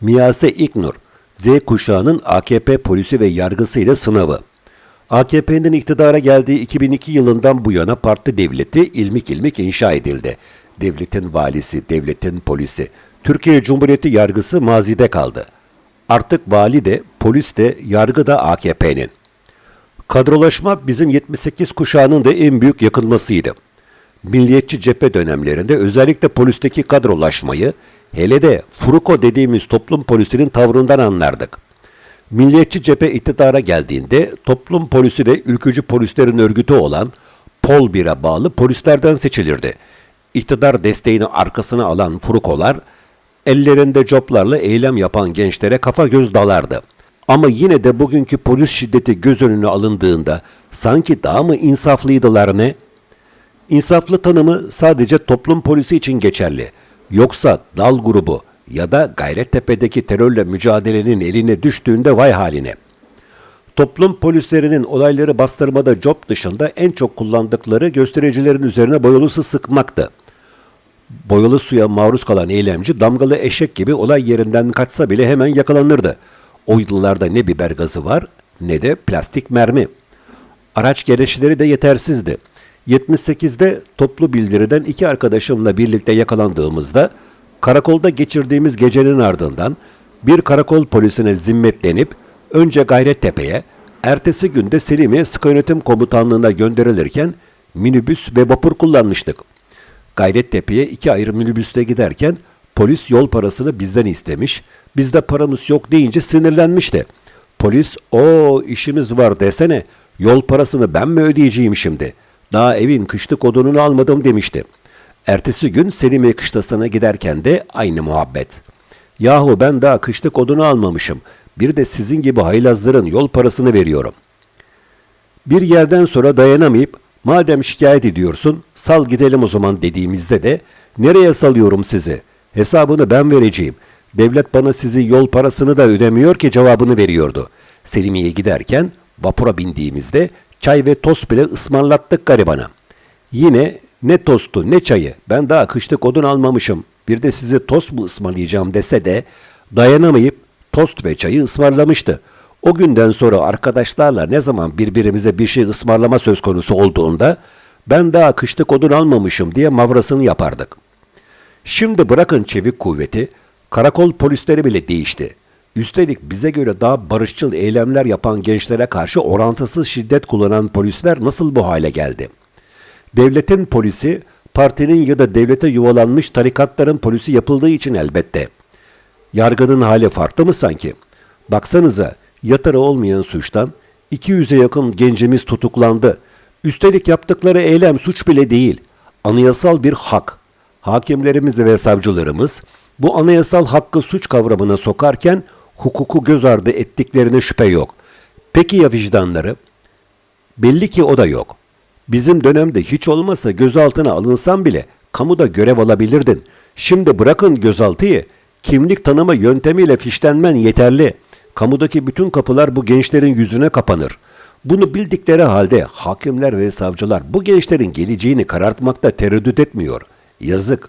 Miyase İknur, Z kuşağının AKP polisi ve yargısıyla sınavı. AKP'nin iktidara geldiği 2002 yılından bu yana parti devleti ilmik ilmik inşa edildi. Devletin valisi, devletin polisi, Türkiye Cumhuriyeti yargısı mazide kaldı. Artık vali de, polis de, yargı da AKP'nin. Kadrolaşma bizim 78 kuşağının da en büyük yakınmasıydı. Milliyetçi cephe dönemlerinde özellikle polisteki kadrolaşmayı, hele de Furuko dediğimiz toplum polisinin tavrından anlardık. Milliyetçi cephe iktidara geldiğinde toplum polisi de ülkücü polislerin örgütü olan Pol 1'e bağlı polislerden seçilirdi. İktidar desteğini arkasına alan Furukolar, ellerinde coplarla eylem yapan gençlere kafa göz dalardı. Ama yine de bugünkü polis şiddeti göz önüne alındığında sanki daha mı insaflıydılar ne? İnsaflı tanımı sadece toplum polisi için geçerli. Yoksa dal grubu ya da Gayrettepe'deki terörle mücadelenin eline düştüğünde vay haline. Toplum polislerinin olayları bastırmada job dışında en çok kullandıkları göstericilerin üzerine boyalı su sıkmaktı. Boyalı suya maruz kalan eylemci damgalı eşek gibi olay yerinden kaçsa bile hemen yakalanırdı. O yıllarda ne biber gazı var ne de plastik mermi. Araç gereçleri de yetersizdi. 78'de toplu bildiriden iki arkadaşımla birlikte yakalandığımızda karakolda geçirdiğimiz gecenin ardından bir karakol polisine zimmetlenip önce Gayrettepe'ye, ertesi günde Selimiye Sıkı Yönetim Komutanlığı'na gönderilirken minibüs ve vapur kullanmıştık. Gayrettepe'ye iki ayrı minibüste giderken polis yol parasını bizden istemiş, bizde paramız yok deyince sinirlenmişti. Polis o işimiz var desene yol parasını ben mi ödeyeceğim şimdi? Daha evin kışlık odununu almadım demişti. Ertesi gün Selimiye kışlasına giderken de aynı muhabbet. Yahu ben daha kışlık odunu almamışım. Bir de sizin gibi haylazların yol parasını veriyorum. Bir yerden sonra dayanamayıp madem şikayet ediyorsun sal gidelim o zaman dediğimizde de nereye salıyorum sizi? Hesabını ben vereceğim. Devlet bana sizin yol parasını da ödemiyor ki cevabını veriyordu. Selimiye giderken vapura bindiğimizde çay ve tost bile ısmarlattık garibana. Yine ne tostu ne çayı ben daha kışlık odun almamışım bir de size tost mu ısmarlayacağım dese de dayanamayıp tost ve çayı ısmarlamıştı. O günden sonra arkadaşlarla ne zaman birbirimize bir şey ısmarlama söz konusu olduğunda ben daha kışlık odun almamışım diye mavrasını yapardık. Şimdi bırakın çevik kuvveti, karakol polisleri bile değişti. Üstelik bize göre daha barışçıl eylemler yapan gençlere karşı orantısız şiddet kullanan polisler nasıl bu hale geldi? Devletin polisi, partinin ya da devlete yuvalanmış tarikatların polisi yapıldığı için elbette. Yargının hali farklı mı sanki? Baksanıza, yatarı olmayan suçtan 200'e yakın gencimiz tutuklandı. Üstelik yaptıkları eylem suç bile değil. Anayasal bir hak. Hakimlerimiz ve savcılarımız bu anayasal hakkı suç kavramına sokarken hukuku göz ardı ettiklerine şüphe yok. Peki ya vicdanları? Belli ki o da yok. Bizim dönemde hiç olmasa gözaltına alınsan bile kamuda görev alabilirdin. Şimdi bırakın gözaltıyı, kimlik tanıma yöntemiyle fişlenmen yeterli. Kamudaki bütün kapılar bu gençlerin yüzüne kapanır. Bunu bildikleri halde hakimler ve savcılar bu gençlerin geleceğini karartmakta tereddüt etmiyor. Yazık.